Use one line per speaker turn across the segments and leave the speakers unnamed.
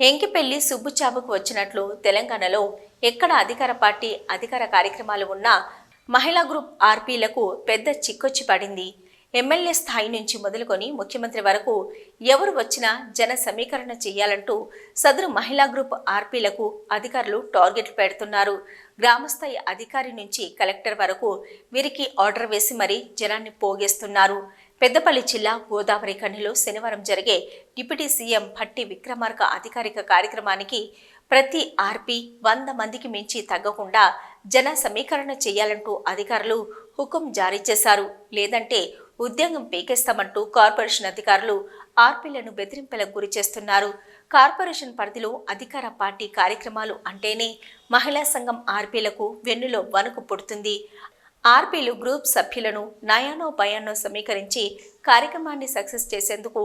ఎంకిపెల్లి సుబ్బుచావుకు వచ్చినట్లు తెలంగాణలో ఎక్కడ అధికార పార్టీ అధికార కార్యక్రమాలు ఉన్నా మహిళా గ్రూప్ ఆర్పీలకు పెద్ద చిక్కొచ్చి పడింది. ఎమ్మెల్యే స్థాయి నుంచి మొదలుకొని ముఖ్యమంత్రి వరకు ఎవరు వచ్చినా జన సమీకరణ చేయాలంటూ సదరు మహిళా గ్రూప్ ఆర్పీలకు అధికారులు టార్గెట్లు పెడుతున్నారు. గ్రామస్థాయి అధికారి నుంచి కలెక్టర్ వరకు వీరికి ఆర్డర్ వేసి మరీ జనాన్ని పోగేస్తున్నారు. పెద్దపల్లి జిల్లా గోదావరి కన్నిలో శనివారం జరిగే డిప్యూటీ సీఎం భట్టి విక్రమార్క అధికారిక కార్యక్రమానికి ప్రతి ఆర్పీ వంద మందికి మించి తగ్గకుండా జన సమీకరణ చేయాలంటూ అధికారులు హుకుం జారీ చేశారు. లేదంటే ఉద్యోగం పీకేస్తామంటూ కార్పొరేషన్ అధికారులు ఆర్పీలను బెదిరింపులకు గురి చేస్తున్నారు. కార్పొరేషన్ పరిధిలో అధికార పార్టీ కార్యక్రమాలు అంటేనే మహిళా సంఘం ఆర్పీలకు వెన్నులో వణుకు పుడుతుంది. ఆర్పీలు గ్రూప్ సభ్యులను నయానో భయానో సమీకరించి కార్యక్రమాన్ని సక్సెస్ చేసేందుకు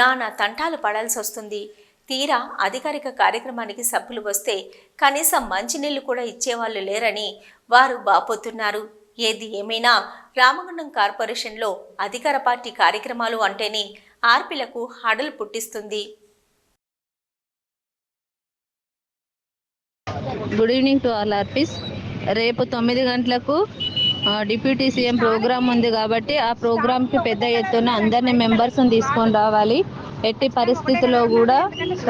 నానా తంటాలు పడాల్సి వస్తుంది. తీరా అధికారిక కార్యక్రమానికి సభ్యులు వస్తే కనీసం మంచినీళ్ళు కూడా ఇచ్చేవాళ్ళు లేరని వారు బాపోతున్నారు. ఏది ఏమైనా రామగుండం కార్పొరేషన్లో అధికార పార్టీ కార్యక్రమాలు అంటేనే ఆర్పీలకు హడలు పుట్టిస్తుంది.
Good evening to all RPs రేపు తొమ్మిది గంటలకు డిప్యూటీ సీఎం ప్రోగ్రామ్ ఉంది కాబట్టి ఆ ప్రోగ్రామ్కి పెద్ద ఎత్తున అందరిని మెంబర్స్ని తీసుకొని రావాలి. ఎట్టి పరిస్థితుల్లో కూడా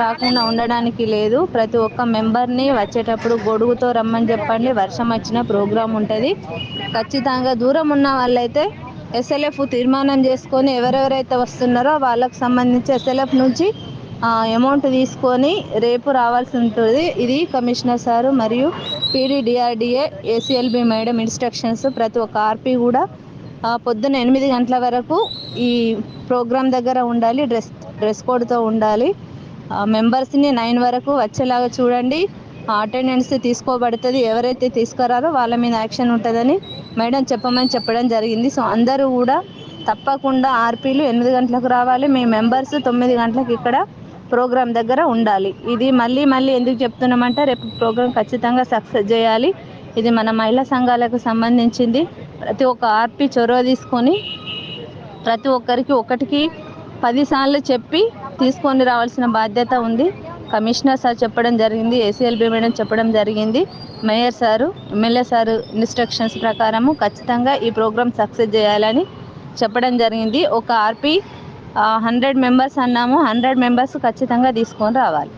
రాకుండా ఉండడానికి లేదు. ప్రతి ఒక్క మెంబర్ని వచ్చేటప్పుడు గొడుగుతో రమ్మని చెప్పండి. వర్షం వచ్చిన ప్రోగ్రాం ఉంటుంది. ఖచ్చితంగా దూరం ఉన్న వాళ్ళైతే ఎస్ఎల్ఎఫ్ తీర్మానం చేసుకొని ఎవరెవరైతే వస్తున్నారో వాళ్ళకు సంబంధించి ఎస్ఎల్ఎఫ్ నుంచి అమౌంట్ తీసుకొని రేపు రావాల్సి ఉంటుంది. ఇది కమిషనర్ సారు మరియు పీడీడిఆర్డిఏ ఏసీఎల్బి మేడం ఇన్స్ట్రక్షన్స్. ప్రతి ఒక్క ఆర్పీ కూడా పొద్దున్న ఎనిమిది గంటల వరకు ఈ ప్రోగ్రాం దగ్గర ఉండాలి. డ్రెస్ డ్రెస్ కోడ్తో ఉండాలి. మెంబర్స్ని నైన్ వరకు వచ్చేలాగా చూడండి. అటెండెన్స్ తీసుకోబడుతుంది. ఎవరైతే తీసుకురారో వాళ్ళ మీద యాక్షన్ ఉంటుందని మేడం చెప్పమని చెప్పడం జరిగింది. సో అందరూ కూడా తప్పకుండా ఆర్పీలు ఎనిమిది గంటలకు రావాలి. మీ మెంబర్స్ తొమ్మిది గంటలకు ఇక్కడ ప్రోగ్రామ్ దగ్గర ఉండాలి. ఇది మళ్ళీ మళ్ళీ ఎందుకు చెప్తున్నామంటే రేపు ప్రోగ్రాం ఖచ్చితంగా సక్సెస్ చేయాలి. ఇది మన మహిళా సంఘాలకు సంబంధించింది. ప్రతి ఒక్క ఆర్పీ చొరవ తీసుకొని ప్రతి ఒక్కరికి ఒకటికి పదిసార్లు చెప్పి తీసుకొని రావాల్సిన బాధ్యత ఉంది. కమిషనర్ సార్ చెప్పడం జరిగింది ఏసీఎల్బీ మేడం చెప్పడం జరిగింది. Mayor sir MLA sir instructions ప్రకారము ఖచ్చితంగా ఈ ప్రోగ్రామ్ సక్సెస్ చేయాలని చెప్పడం జరిగింది. ఒక ఆర్పీ హండ్రెడ్ మెంబర్స్ అన్నాము. హండ్రెడ్ మెంబర్స్ ఖచ్చితంగా తీసుకొని రావాలి.